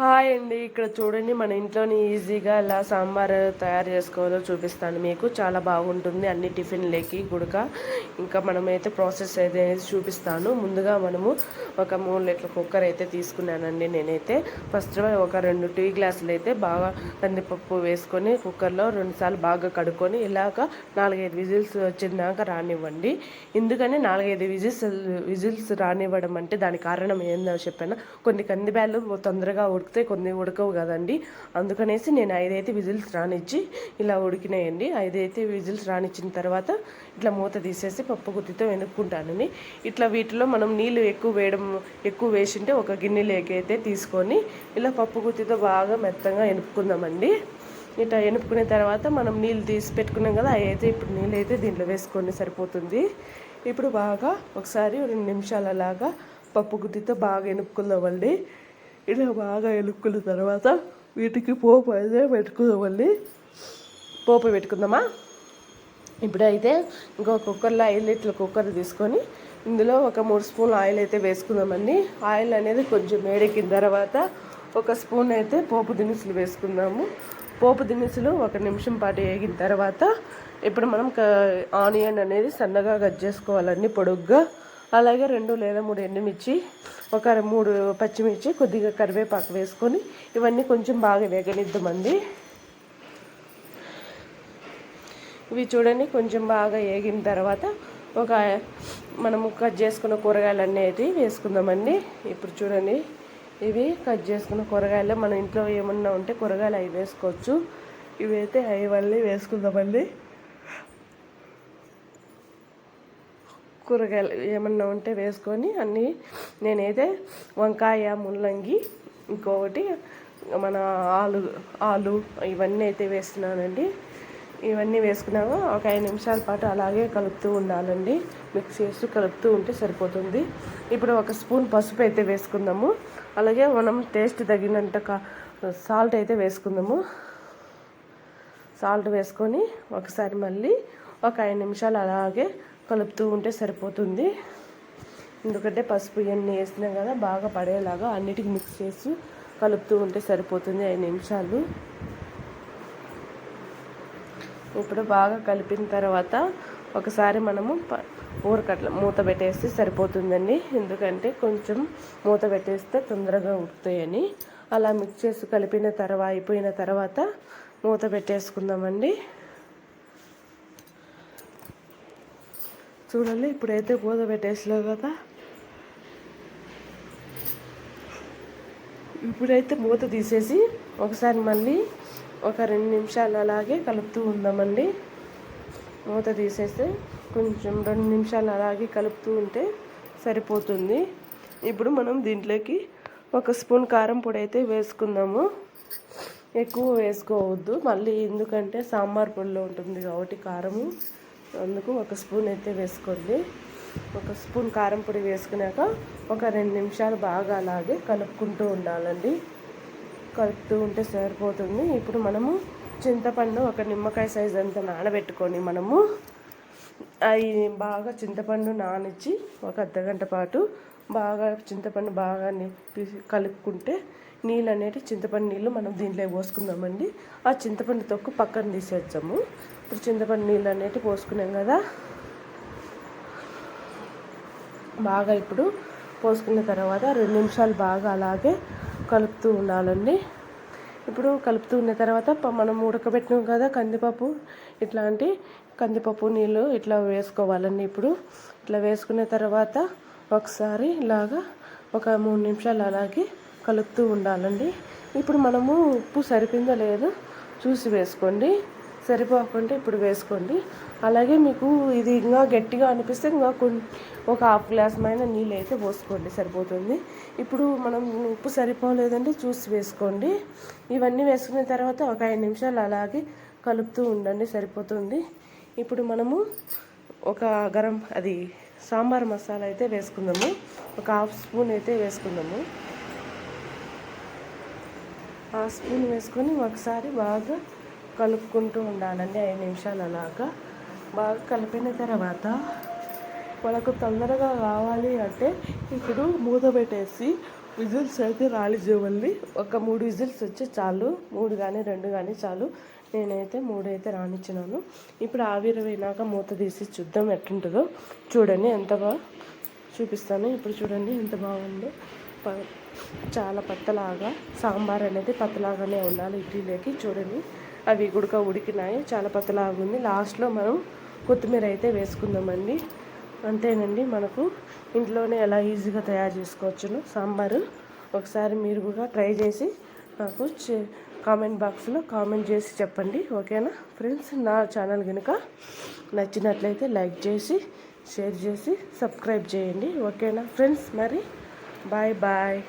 Hi అండి. ఇక్కడ చూడండి మన ఇంట్లోని ఈజీగా ఎలా సాంబార్ తయారు చేసుకోవాలో చూపిస్తాను మీకు. చాలా బాగుంటుంది అన్ని టిఫిన్లకి గుడక. ఇంకా మనమైతే ప్రాసెస్ అయితే చూపిస్తాను. ముందుగా మనము ఒక మూడు లీటర్ కుక్కర్ అయితే తీసుకున్నానండి నేనైతే. ఫస్ట్ ఒక రెండు టీ గ్లాసులు అయితే బాగా కందిపప్పు వేసుకొని కుక్కర్లో రెండుసార్లు బాగా కడుక్కొని ఇలాగ నాలుగైదు విజిల్స్ వచ్చిందాక రానివ్వండి. ఎందుకని నాలుగైదు విజిల్స్ విజిల్స్ రానివ్వడం అంటే దాని కారణం ఏందో చెప్పాను? కొన్ని కందిబ్యాలు తొందరగా ఉడికితే కొన్ని ఉడకవు కదండి. అందుకనేసి నేను ఐదైతే విజిల్స్ రానిచ్చి ఇలా ఉడికినాయండి. ఐదైతే విజిల్స్ రానిచ్చిన తర్వాత ఇట్లా మూత తీసేసి పప్పు గుత్తితో వెనుక్కుంటానని ఇట్లా వీటిలో మనం నీళ్ళు ఎక్కువ వేయడం ఎక్కువ వేసింటే ఒక గిన్నెలోకి అయితే తీసుకొని ఇలా పప్పు గుత్తితో బాగా మెత్తగా ఎనుపుకుందామండి. ఇట్లా ఎనుపుకున్న తర్వాత మనం నీళ్ళు తీసి పెట్టుకున్నాం కదా అవి అయితే ఇప్పుడు నీళ్ళు అయితే దీంట్లో వేసుకొని సరిపోతుంది. ఇప్పుడు బాగా ఒకసారి రెండు నిమిషాలలాగా పప్పు గుత్తితో బాగా ఎనుపుకుందామండి ఇలా బాగా ఎలుక్కున్న తర్వాత వీటికి పోపు అయితే పెట్టుకుందామండి పోపు పెట్టుకుందామా? ఇప్పుడైతే ఇంకో కుక్కర్లో ఐదు లీటర్ల కుక్కర్ తీసుకొని ఇందులో ఒక మూడు స్పూన్ ఆయిల్ అయితే వేసుకుందామండి ఆయిల్ అనేది కొంచెం వేడెక్కిన తర్వాత ఒక స్పూన్ అయితే పోపు దినుసులు వేసుకుందాము. పోపు దినుసులు ఒక నిమిషం పాటు వేగిన తర్వాత ఇప్పుడు మనం ఆనియన్ అనేది సన్నగా కట్ చేసుకోవాలండి పొడుగ్గా. అలాగే రెండు లేదా మూడు ఎండుమిర్చి ఒక మూడు పచ్చిమిర్చి కొద్దిగా కరివేపాకు వేసుకొని ఇవన్నీ కొంచెం బాగా వేగనిద్దామండి. ఇవి చూడండి కొంచెం బాగా వేగిన తర్వాత ఒక మనము కట్ చేసుకున్న కూరగాయలు అన్నీ వేసుకుందామండి. ఇప్పుడు చూడండి ఇవి కట్ చేసుకున్న కూరగాయలు. మన ఇంట్లో ఏమన్నా ఉంటే కూరగాయలు అవి వేసుకోవచ్చు. ఇవైతే అవి మళ్ళీ వేసుకుందామండి. కూరగాయలు ఏమన్నా ఉంటే వేసుకొని అన్నీ నేనైతే వంకాయ ముల్లంగి ఇంకొకటి మన ఆలు ఆలు ఇవన్నీ అయితే వేస్తున్నానండి. ఇవన్నీ వేసుకున్నాము ఒక ఐదు నిమిషాల పాటు అలాగే కలుపుతూ ఉండాలండి. మిక్స్ చేస్తూ కలుపుతూ ఉంటే సరిపోతుంది. ఇప్పుడు ఒక స్పూన్ పసుపు అయితే వేసుకుందాము. అలాగే మనం టేస్ట్ తగినంత సాల్ట్ అయితే వేసుకుందాము. సాల్ట్ వేసుకొని ఒకసారి మళ్ళీ ఒక ఐదు నిమిషాలు అలాగే కలుపుతూ ఉంటే సరిపోతుంది. ఎందుకంటే పసుపు ఇవన్నీ వేసినాం కదా బాగా పడేలాగా అన్నిటికి మిక్స్ చేసి కలుపుతూ ఉంటే సరిపోతుంది ఐదు నిమిషాలు. ఇప్పుడు బాగా కలిపిన తర్వాత ఒకసారి మనము ఊరకట్ల మూత పెట్టేస్తే సరిపోతుందండి. ఎందుకంటే కొంచెం మూత పెట్టేస్తే తొందరగా ఉడుకుతాయని. అలా మిక్స్ చేసి కలిపిన తర్వాత అయిపోయిన తర్వాత మూత పెట్టేసుకుందామండి. చూడండి ఇప్పుడైతే గోధుమ పెట్టేసినాం కదా. ఇప్పుడైతే మూత తీసేసి ఒకసారి మళ్ళీ ఒక రెండు నిమిషాలు అలాగే కలుపుతూ ఉందామండి. మూత తీసేస్తే కొంచెం రెండు నిమిషాలు అలాగే కలుపుతూ ఉంటే సరిపోతుంది. ఇప్పుడు మనం దీంట్లోకి ఒక స్పూన్ కారం పొడి అయితే వేసుకుందాము. ఎక్కువ వేసుకోవద్దు. మళ్ళీ ఎందుకంటే సాంబార్ పొడిలో ఉంటుంది కాబట్టి కారము. అందుకు ఒక స్పూన్ అయితే వేసుకోండి. ఒక స్పూన్ కారం పొడి వేసుకున్నాక ఒక రెండు నిమిషాలు బాగా అలాగే కలుపుకుంటూ ఉండాలండి. కలుపుతూ ఉంటే సరిపోతుంది. ఇప్పుడు మనము చింతపండు ఒక నిమ్మకాయ సైజ్ అంతా నానబెట్టుకొని మనము అవి బాగా చింతపండు నానిచ్చి ఒక అర్ధగంట పాటు బాగా చింతపండు బాగా కలుపుకుంటే నీళ్ళు అనేవి చింతపండు నీళ్ళు మనం దీంట్లో పోసుకుందామండి. ఆ చింతపండు తొక్కు పక్కన తీసేద్దాము. ఇప్పుడు చింతపండు నీళ్ళు అనేవి పోసుకున్నాం కదా. బాగా ఇప్పుడు పోసుకున్న తర్వాత రెండు నిమిషాలు బాగా అలాగే కలుపుతూ ఉండాలండి. ఇప్పుడు కలుపుతూ ఉన్న తర్వాత మనం ఉడకబెట్టినాం కదా కందిపప్పు. ఇట్లాంటి కందిపప్పు నీళ్ళు ఇట్లా వేసుకోవాలండి ఇప్పుడు. ఇట్లా వేసుకున్న తర్వాత ఒకసారి ఇలాగా ఒక మూడు నిమిషాలు అలాగే కలుపుతూ ఉండాలండి. ఇప్పుడు మనము ఉప్పు సరిపోయిందో లేదో చూసి వేసుకోండి. సరిపోకుండా ఇప్పుడు వేసుకోండి. అలాగే మీకు ఇది ఇంకా గట్టిగా అనిపిస్తే ఇంకా కొన్ని ఒక హాఫ్ గ్లాస్ మైన నీళ్ళు అయితే పోసుకోండి సరిపోతుంది. ఇప్పుడు మనం ఉప్పు సరిపోలేదంటే చూసి వేసుకోండి. ఇవన్నీ వేసుకున్న తర్వాత ఒక ఐదు నిమిషాలు అలాగే కలుపుతూ ఉండండి సరిపోతుంది. ఇప్పుడు మనము ఒక గరం అది సాంబార్ మసాలా అయితే వేసుకుందాము. ఒక హాఫ్ స్పూన్ అయితే వేసుకుందాము. ఆ స్పూన్ వేసుకొని ఒకసారి బాగా కలుపుకుంటూ ఉండాలండి ఐదు నిమిషాలు అలాగా బాగా కలిపిన తర్వాత మనకు తొందరగా కావాలి అంటే ఇప్పుడు మూత పెట్టేసి విజిల్స్ అయితే రాలిజేవండి ఒక మూడు విజిల్స్ వచ్చి చాలు. మూడు కానీ రెండు కానీ చాలు. నేనైతే మూడు అయితే రానిచ్చినాను. ఇప్పుడు ఆవిరి పోయినాక మూత తీసి చూద్దాం ఎట్లుంటుందో. చూడండి ఎంత బాగా చూపిస్తాను. ఇప్పుడు చూడండి ఎంత బాగుందో. ప- చాలా పత్తలాగా సాంబార్ అనేది పత్తలాగానే ఉండాలి ఇడ్లీలోకి. చూడండి అవి గుడక ఉడికినాయి చాలా పత్తలాగా ఉంది లాస్ట్లో మనం కొత్తిమీర అయితే వేసుకుందామండి. అంతేనండి మనకు ఇంట్లోనే ఎలా ఈజీగా తయారు చేసుకోవచ్చును సాంబారు. ఒకసారి మీరు కూడా ట్రై చేసి నాకు చే- కామెంట్ బాక్స్లో కామెంట్ చేసి చెప్పండి ఓకేనా? ఫ్రెండ్స్ నా ఛానల్ కనుక నచ్చినట్లయితే లైక్ చేసి షేర్ చేసి సబ్స్క్రైబ్ చేయండి ఓకేనా? ఫ్రెండ్స్ మరి Bye-bye.